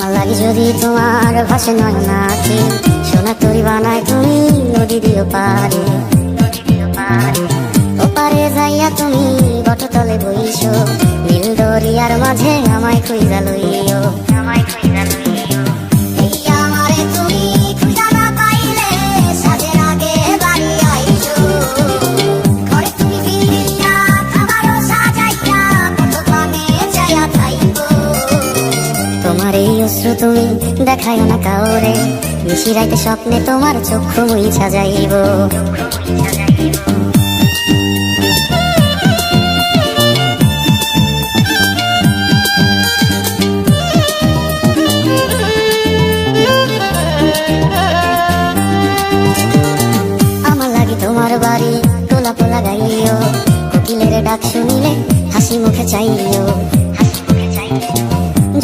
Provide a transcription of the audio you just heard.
আমার লাগে যদি তোমার ভাষে নয় নাকি সোনা তরি বানায় তুমি নদী দিও পারে ওপারে যাইয়া তুমি বটতলে বইছো নীল দরিয়ার মাঝে আমায় খুঁজা লইও। অশ্রু তুমি দেখায় না কাউরে। নিশি রাইতে স্বপ্নে তোমার চক্ষু যাইব আমার লাগে তোমার বাড়ি গাইও। কোকিলের ডাক শুনিলে হাসি মুখে চাইও হাসি মুখে চাইও।